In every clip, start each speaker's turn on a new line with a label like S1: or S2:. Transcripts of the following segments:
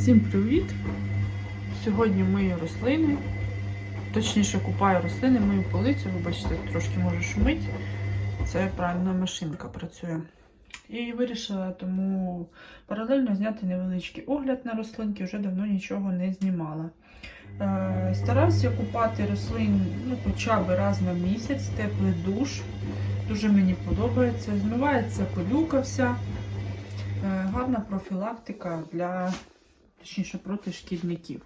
S1: Всім привіт! Сьогодні мию рослини, точніше купаю рослини, мою полицю, ви бачите, трошки може шумить. Це правильна машинка працює. І вирішила тому паралельно зняти невеличкий огляд на рослинки, вже давно нічого не знімала. Е, стараюся купати рослин ну, хоча б раз на місяць, теплий душ. Дуже мені подобається. Змивається пилюка вся. Е, Гарна профілактика для, точніше, проти шкідників.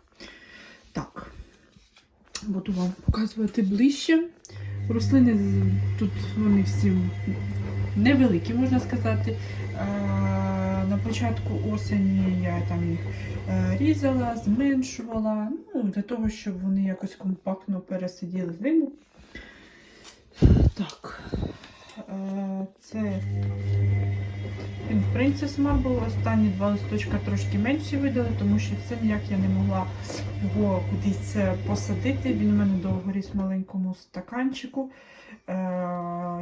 S1: Так, буду вам показувати ближче. Рослини тут вони всі невеликі, можна сказати. На початку осені я там їх е, різала, зменшувала, ну, для того, щоб вони якось компактно пересиділи зиму. Так, це він Princess Marble. Останні два листочка трошки менші видали, тому що це ніяк я не могла його кудись е, посадити. Він у мене довго ріс в маленькому стаканчику. Е,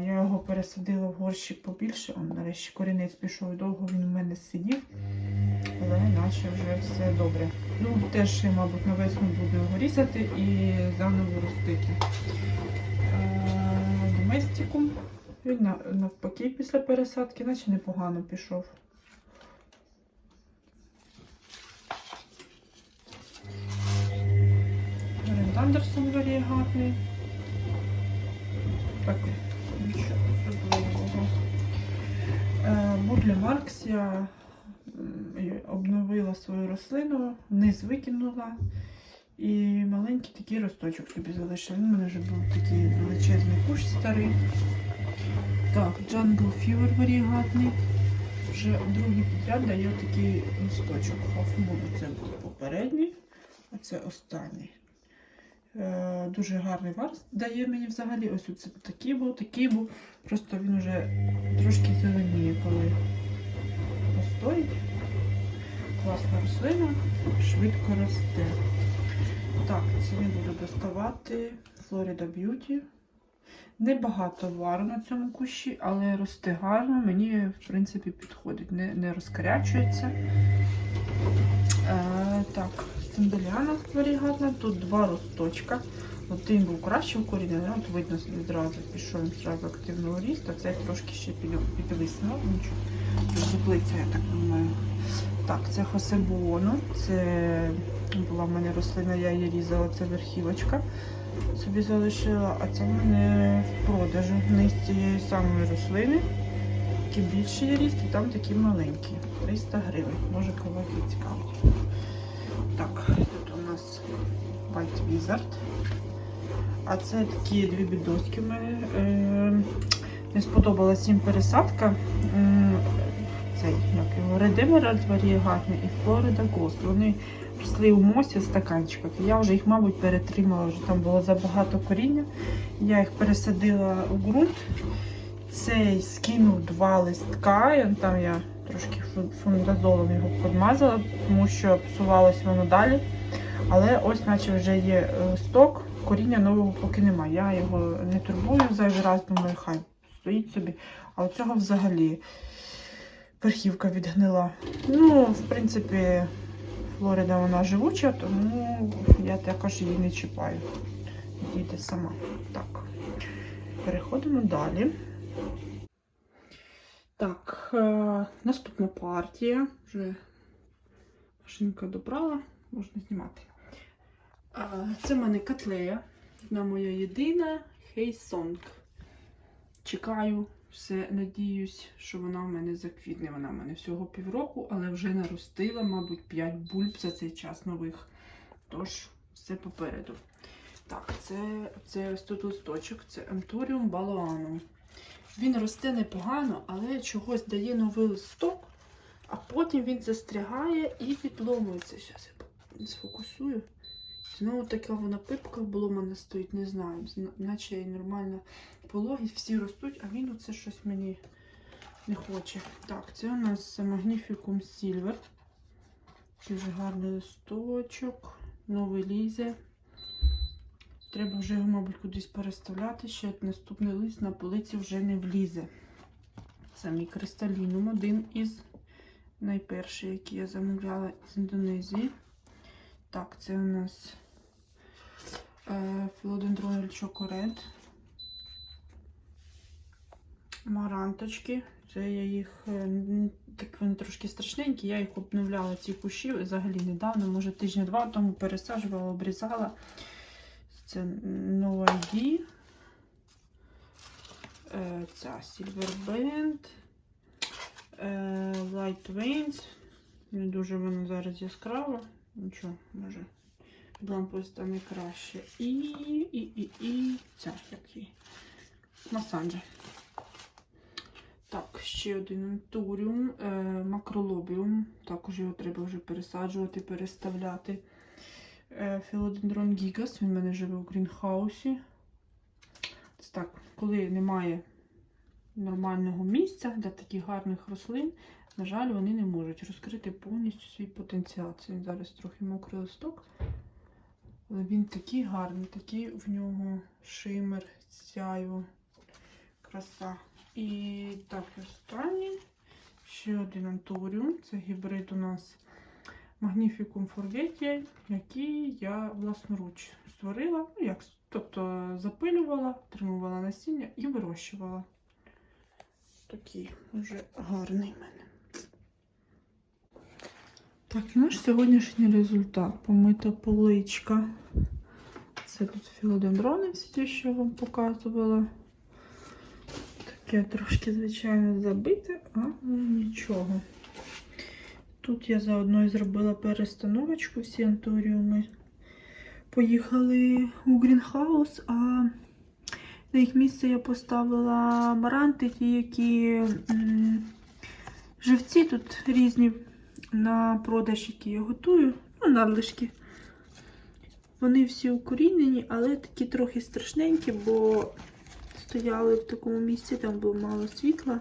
S1: Я його пересадила в горщик побільше. Он, нарешті корінець пішов довго він у мене сидів. Але наче вже все добре. Ну, теж, мабуть, на весну буду його різати і заново ростити. Е, Доместикум. Він навпаки після пересадки, наче непогано пішов. Андерсон варієгатний. Так, нічого особливого. Е, Будлі Маркс я обновила свою рослину, вниз викинула. І маленький такий росточок собі залишила. У мене вже був такий величезний кущ старий. Так, Jungle Fever варігатний. Вже другий підряд дає такий листочок. Хафмуду це був попередній, а це останній. Е, дуже гарний варс дає мені взагалі. Ось оце такий був, такий був. Просто він вже трошки зеленіє, коли постоїть. Класна рослина, швидко росте. Так, це я буду доставати Florida Beauty. Небагато вару на цьому кущі, але росте гарно, мені, в принципі, підходить, не, не розкарячується. Е, так, стенделяна варігатна, тут два росточка. Один був краще укорінений, от видно відразу, пішов він зразу активного рісту, цей трошки ще під- підвиснув, нічого. Зуплиться, я так думаю. Так, це хосебуону, це була в мене рослина, я її різала, це верхівочка собі залишила, а це мене в продажу низ цієї самої рослини. Такі більші ріст, і там такі маленькі. 300 гривень. Може когось зацікавить. Так, тут у нас White Wizard. А це такі дві бідоски в мене. Е, не сподобалась їм пересадка. М, Цей, як його, Emerald варієгатний і Florida Ghost. Вони росли у мосі в стаканчиках. Я вже їх, мабуть, перетримала, вже там було забагато коріння. Я їх пересадила у ґрунт. Цей скинув два листка. Там я трошки фундазолом його подмазала, тому що псувалось воно далі. Але ось, наче вже є листок, коріння нового поки немає. Я його не турбую зайвий раз, думаю, хай стоїть собі. А цього взагалі верхівка відгнила. Ну, в принципі, Флорида вона живуча, тому я також її не чіпаю. Дійте сама. Так, переходимо далі. Так, е, наступна партія. Вже машинка добрала, можна знімати. Е, це в мене котлея. Вона моя єдина Хейсонг. Чекаю, все, надіюсь, що вона в мене заквітне. Вона в мене всього півроку, але вже наростила, мабуть, 5 бульб за цей час нових. Тож, все попереду. Так, це, це ось тут листочок, це Emptorium Baloanum. Він росте непогано, але чогось дає новий листок, а потім він застрягає і відломується. Зараз я сфокусую. Знову така вона пипка обломана стоїть, не знаю. Наче і нормально пологість, всі ростуть, а він оце щось мені не хоче. Так, це у нас Magnificum Silver. Дуже гарний листочок, новий лізе. Треба вже його, мабуть, кудись переставляти. Ще наступний лист на полиці вже не влізе. Це мій кристалінум, один із найперший, який я замовляла з Індонезії. Так, це у нас е, філодендрон чокоред. Маранточки. Це я їх, е, так вони трошки страшненькі, я їх обновляла ці кущі взагалі недавно, може тижня-два тому пересаджувала, обрізала. Це No ID. Е, Ця Silver Band. Е, Light Veins. Не дуже воно зараз яскраво. Нічого, може. Під лампою стане краще. І, і, і, і ця її. Масанджа. Так, ще один антуріум, е, макролобіум. Також його треба вже пересаджувати, переставляти. Е, Філодендрон Гігас, він в мене живе у грінхаусі. Так, коли немає нормального місця для таких гарних рослин, на жаль, вони не можуть розкрити повністю свій потенціал. Це зараз трохи мокрий листок. Але він такий гарний, такий в нього шимер, сяйво, краса. І так, останній. Ще один антуріум. Це гібрид у нас Magnificum Forgetia, який я власноруч створила. Ну, як, тобто запилювала, тримувала насіння і вирощувала. Такий вже гарний в мене. Так, наш сьогоднішній результат. Помита поличка. Це тут філодендрони, всі що я вам показувала. Таке трошки, звичайно, забите, але нічого. Тут я заодно і зробила перестановочку всі антуріуми. Поїхали у Грінхаус, а на їх місце я поставила маранти, ті, які живці тут різні на продаж, які я готую. Ну, надлишки. Вони всі укорінені, але такі трохи страшненькі, бо стояли в такому місці, там було мало світла.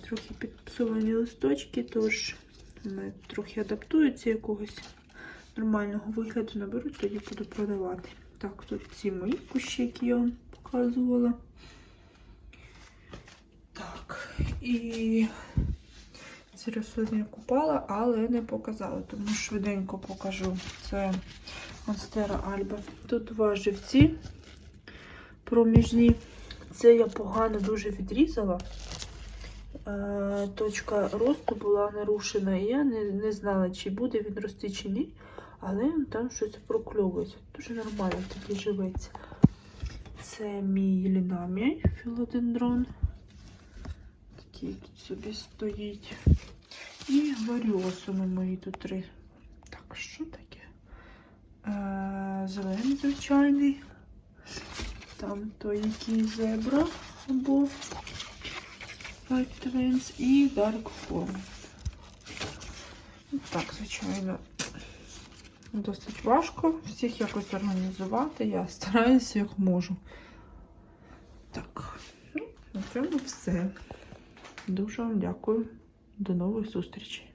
S1: Трохи підпсовані листочки, тож вони трохи адаптуються якогось нормального вигляду, наберуть, тоді буду продавати. Так, тут ці мої кущі, які я вам показувала. Так, і рослини я купала, але не показала, тому швиденько покажу. Це Монстера Альба. Тут два живці проміжні. Це я погано дуже відрізала. Е, Точка росту була нарушена, і я не, не знала, чи буде він рости, чи ні. Але там щось прокльовується. Дуже нормально такий живець. Це мій лінамій філодендрон. Такий тут собі стоїть. І варіосуми мої тут три. Так, що таке? Е, зелений звичайний. Там той який зебра або White Twins і Dark Form. Так, звичайно, досить важко всіх якось організувати. Я стараюся як можу. Так, ну, на цьому все. Дуже вам дякую. До нових зустрічей.